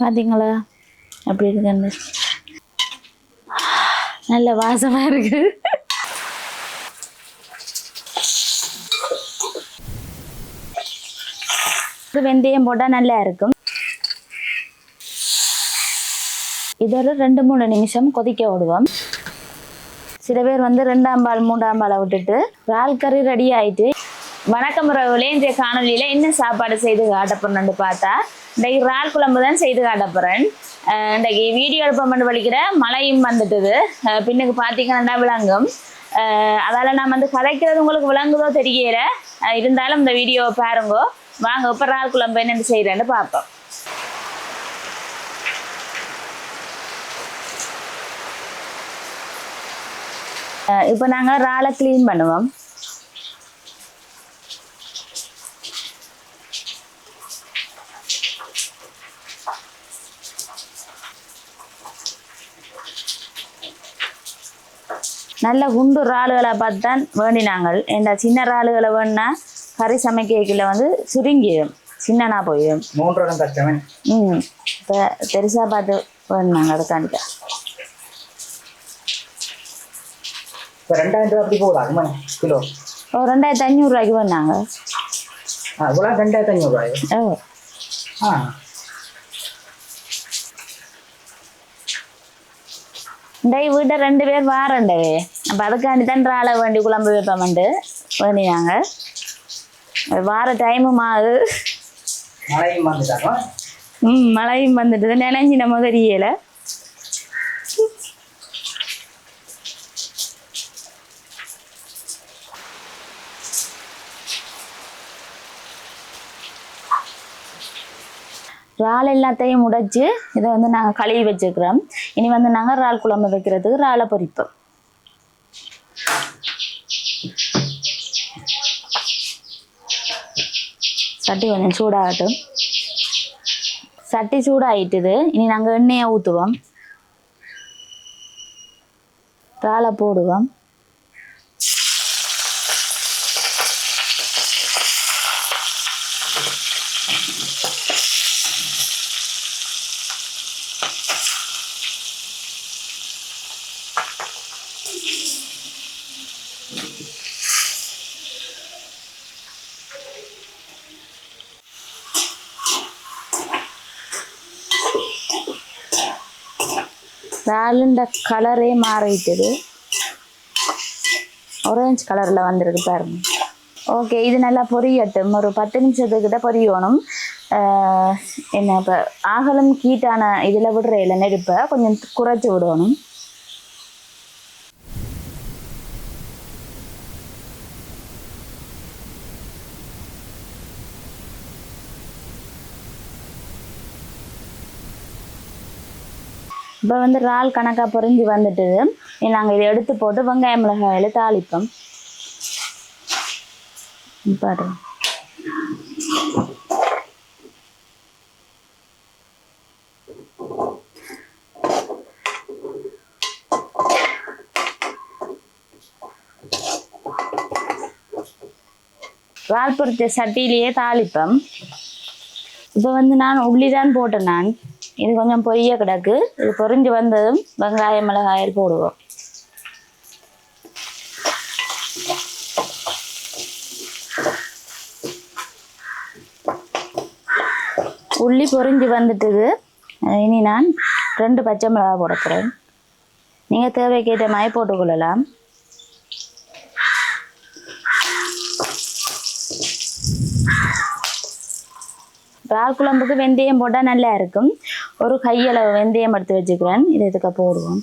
பார்த்தீங்களா அப்படி இருக்குன்னு நல்ல வாசமாக இருக்கு. வெந்தயம் போட்டால் நல்லா இருக்கும். இதோட ரெண்டு மூணு நிமிஷம் கொதிக்க விடுவோம். சில பேர் வந்து ரெண்டாம் பால் மூன்றாம் பாலை விட்டுட்டு இறால் கறி ரெடி ஆயிட்டு. வணக்கம் ரவுலே இன்றைய என்ன சாப்பாடு செய்து காட்டப்படணும்னு பார்த்தா இன்றைக்கு இறால் குழம்பு தான் செய்து காட்ட போகிறேன் இன்றைக்கு வீடியோ எடுப்ப வலிக்கிற மழையும் வந்துட்டுது. பின்னுக்கு பார்த்தீங்கன்னா விளங்கும்? அதால் அதால நான் வந்து கதைக்கிறது உங்களுக்கு விளங்குதோ தெரியல. இருந்தாலும் இந்த வீடியோவை பாருங்கோ. வாங்க இப்போ இறால் குழம்பு என்னென்னு செய்கிறேன்னு பார்ப்போம். இப்போ நாங்கள் இறாலை க்ளீன் பண்ணுவோம். நல்ல குண்டு இறாலுகளை பார்த்து தான் வேண்டினாங்கள். ஏண்டா சின்ன இறாலுகளை வேணுனா கறி சமைக்கல வந்து சுருங்கிடும். சின்னனா போயிடும். மூன்று கஷ்டமே. ம். இப்போ பெருசாக பார்த்து வேணுனாங்க அதுக்காண்டிக்கா இப்போ ரெண்டாயிரம் ரூபா அப்படி போகுதா? கிலோ? ஒரு ரெண்டாயிரத்தி ஐநூறுரூவாய்க்கு வேணுனாங்க ஆ இவ்வளோ ரெண்டாயிரத்தி ஓ. ஆ. இந்த வீட்டை ரெண்டு பேர் வாரண்டவே அப்போ அதுக்காண்டி தான் இறாலை வேண்டி குழம்பு வைப்போம்ண்டு வேண்டினாங்க. அது. வார டைமும் ஆகுது ம் மழையும் வந்துட்டு நினைஞ்சி நம்ம தெரியல. இறால் எல்லாத்தையும் உடைச்சு இதை வந்து நாங்கள் கழுவி வச்சுக்கிறோம். இனி வந்து நாங்கள் இறால் குழம்பு வைக்கிறதுக்கு இறாலை பொரிப்போம் சட்டி கொஞ்சம் சூடாகட்டும். சட்டி சூடாயிட்டுது. இனி நாங்கள் எண்ணெயை ஊற்றுவோம் இறாலை போடுவோம். சாலுண்ட கலரே மாறிட்டது. ஆரஞ்ச் கலரில் வந்திருக்கு பாருங்க. ஓகே இது நல்லா பொரியட்டும். ஒரு பத்து நிமிஷத்துக்கிட்ட பொரியணும். என்ன இப்போ ஆகலும் கீட்டான இதில் விடுற இல்லை நெருப்பை கொஞ்சம் குறைச்சி விடணும். இப்போ வந்து இறால் கணக்காக பொறிஞ்சு வந்துட்டுது நாங்கள் இதை எடுத்து போட்டு வெங்காய மிளகாயில் தாளிப்போம். பாரு. இறால் பொரிச்ச சட்டியிலேயே தாளிப்போம். இப்போ வந்து நான் உள்ளி தான் போட்டேன் நான். இது கொஞ்சம் பொரிய கிடக்கு. இது பொரிஞ்சு வந்ததும் வெங்காயம் மிளகாயில் போடுவோம். உள்ளி பொரிஞ்சு வந்துட்டுது. இனி நான் ரெண்டு பச்சை மிளகா போடக்கிறேன் நீங்கள் தேவைக்கேற்ற மாதிரி போட்டுக்கொள்ளலாம் இறால் குழம்புக்கு வெந்தயம் போட்டால் நல்லா இருக்கும். ஒரு கையளவு வெந்தயம் எடுத்து வச்சுக்கிறேன். இது இதுக்கு போடுவோம்.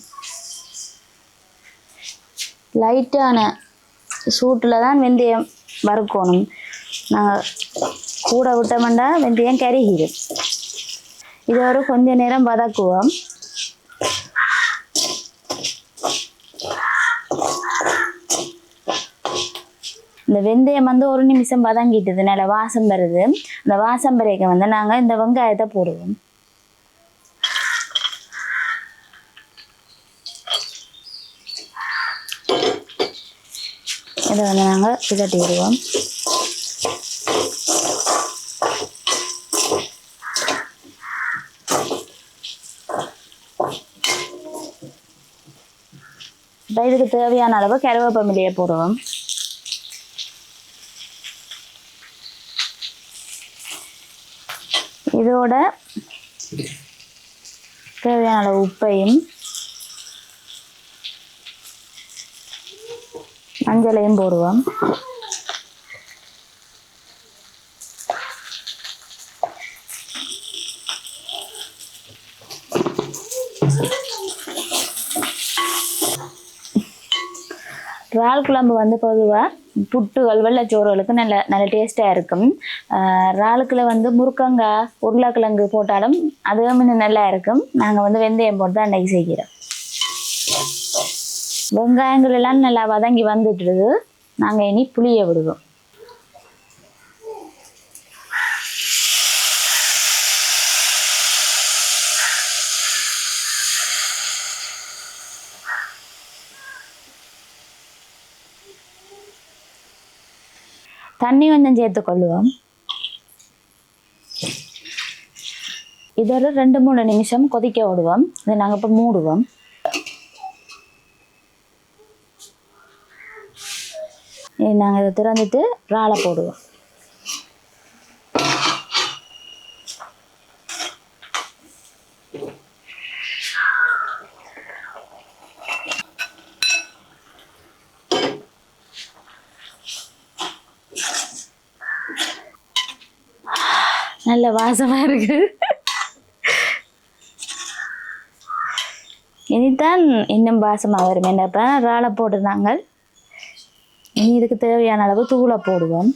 லைட்டான சூட்டில் தான் வெந்தயம் வறுக்கணும். நாங்கள் கூட விட்டோம்னா வெந்தயம் கருகிடும் இது ஒரு கொஞ்ச நேரம் வதக்குவோம். இந்த வெந்தயம் வந்து ஒரு நிமிஷம் வதங்கிட்டதுனால வாசம் வருது. அந்த வாசம் வரைக்கும் வந்து நாங்கள் இந்த வெங்காயத்தை போடுவோம். இதை வந்து நாங்கள் பிதட்டிடுவோம் விடுவோம். இதுக்கு தேவையான அளவு கருவேப்பமில்லையை போடுவோம். இதோட தேவையான அளவு உப்பையும் மஞ்சளையும் போடுவோம். இறால் குழம்பு வந்து பொதுவாக புட்டுகள் வெள்ளைச்சோறுகளுக்கு நல்ல நல்ல டேஸ்ட்டாக இருக்கும். இறாலுக்குள்ள வந்து முருக்கங்காய் உருளைக்கிழங்கு போட்டாலும் அதுவும் இன்னும் நல்லா இருக்கும். நாங்கள் வந்து வெந்தயம் போட்டு தான் அன்னைக்கு செய்கிறோம். வெங்காயங்கள் எல்லாம் நல்லா வதங்கி வந்துட்டுருது நாங்கள் இனி புளியை விடுவோம். தண்ணி கொஞ்சம் சேர்த்து கொள்ளுவோம். இதோட ரெண்டு மூணு நிமிஷம் கொதிக்க விடுவோம். இதை நாங்கள் இப்போ மூடுவோம். நாங்கள் இதை திறந்துட்டு இறாலை போடுவோம். நல்ல வாசமாக இருக்கு. இனிதான் இன்னும் வாசமாக வரும் என்னப்பா இறாலை போட்டுருந்தாங்க. இனி இதுக்கு தேவையான அளவு தூளை போடுவோம்.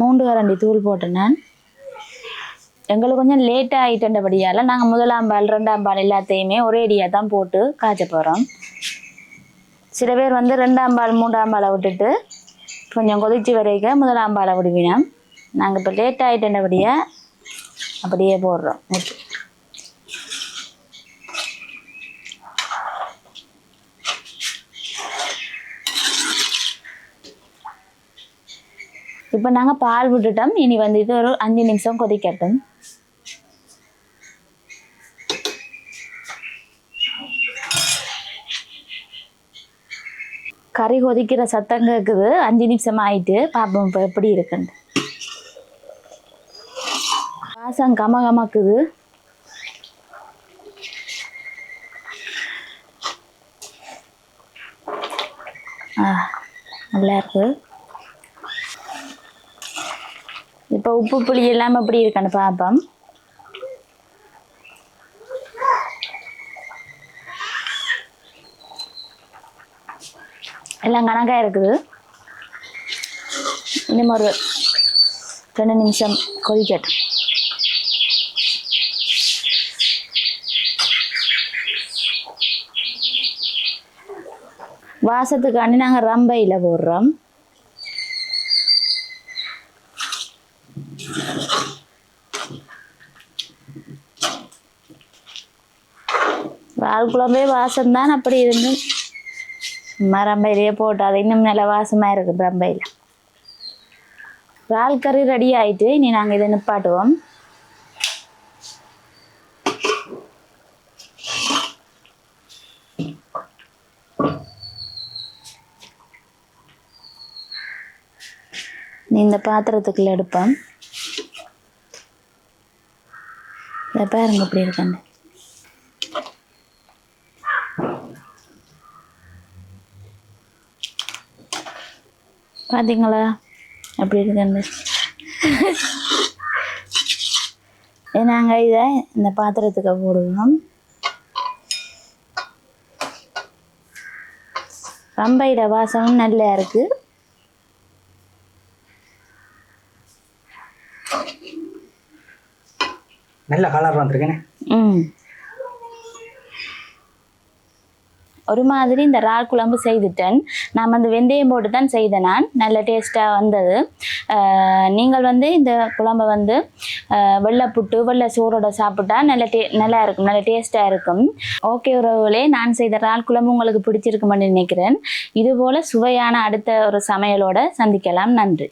மூன்று கரண்டி தூள் போட்டேன். எங்களுக்கு கொஞ்சம் லேட்டாக ஆகிட்டபடியால் நாங்கள் முதலாம் பால் ரெண்டாம் பால் எல்லாத்தையுமே ஒரே அடியாக தான் போட்டு காய்ச்ச போகிறோம் சில பேர் வந்து ரெண்டாம் பால் மூன்றாம் பாலை விட்டுட்டு கொஞ்சம் கொதிச்சு வரைக்க முதலாம் பாலை விடுவினோம். நாங்கள் இப்போ லேட் ஆகிட்டபடியாக அப்படியே போடுறோம். ஓகே. இப்போ நாங்கள் பால் விட்டுட்டோம். இனி வந்து இது ஒரு அஞ்சு நிமிஷம் கொதிக்கட்டும். கறி கொதிக்கிற சத்தம் கேட்குது அஞ்சு நிமிஷம் ஆயிட்டு. பார்ப்போம் இப்போ எப்படி இருக்குன்னு. வாசம் கம கமக்குது. நல்லா இருக்கு. இப்போ உப்பு புளி எல்லாம் எப்படி இருக்குன்னு பார்ப்போம் எல்லாம் கணக்காக இருக்குது. இன்னும் ஒரு ரெண்டு நிமிஷம் கொதிக்கட்டும். வாசத்துக்காண்டி நாங்கள் ரம்பையில் போடுறோம். வால் குழம்பே வாசம்தான் அப்படி இருந்து. சும்மா ரம்பையிலேயே போட்டு அது இன்னும் நல்ல வாசமாக இருக்குது ரம்பையில். இறால் கறி ரெடி ஆயிட்டு இனி நாங்கள் இதை நிப்பாட்டுவோம். இந்த பாத்திரத்துக்குள்ள எடுப்போம். இதை பாருங்க இப்படி இருக்காங்க. பார்த்தீங்களா அப்படி இருக்குன்னு நாங்கள் இதை இந்த பாத்திரத்துக்கு போடுவோம். ரம்பையிட வாசமும் நல்லா இருக்கு. நல்ல கலர் வந்திருக்குண்ணே ஒரு மாதிரி இந்த இறால் குழம்பு செய்துட்டேன். நான் வந்து வெந்தயம் போட்டு தான் செய்தேன் நான். நல்ல டேஸ்ட்டாக வந்தது. நீங்கள் வந்து இந்த குழம்பை வந்து வெள்ளை புட்டு வெள்ளை சோறோட சாப்பிட்டா நல்ல டே நல்லா இருக்கும் நல்ல டேஸ்ட்டாக இருக்கும். ஓகே உறவுகளே நான் செய்த இறால் குழம்பு உங்களுக்கு பிடிச்சிருக்குமென்னு நினைக்கிறேன். இதுபோல் சுவையான அடுத்த ஒரு சமையலோட சந்திக்கலாம். நன்றி.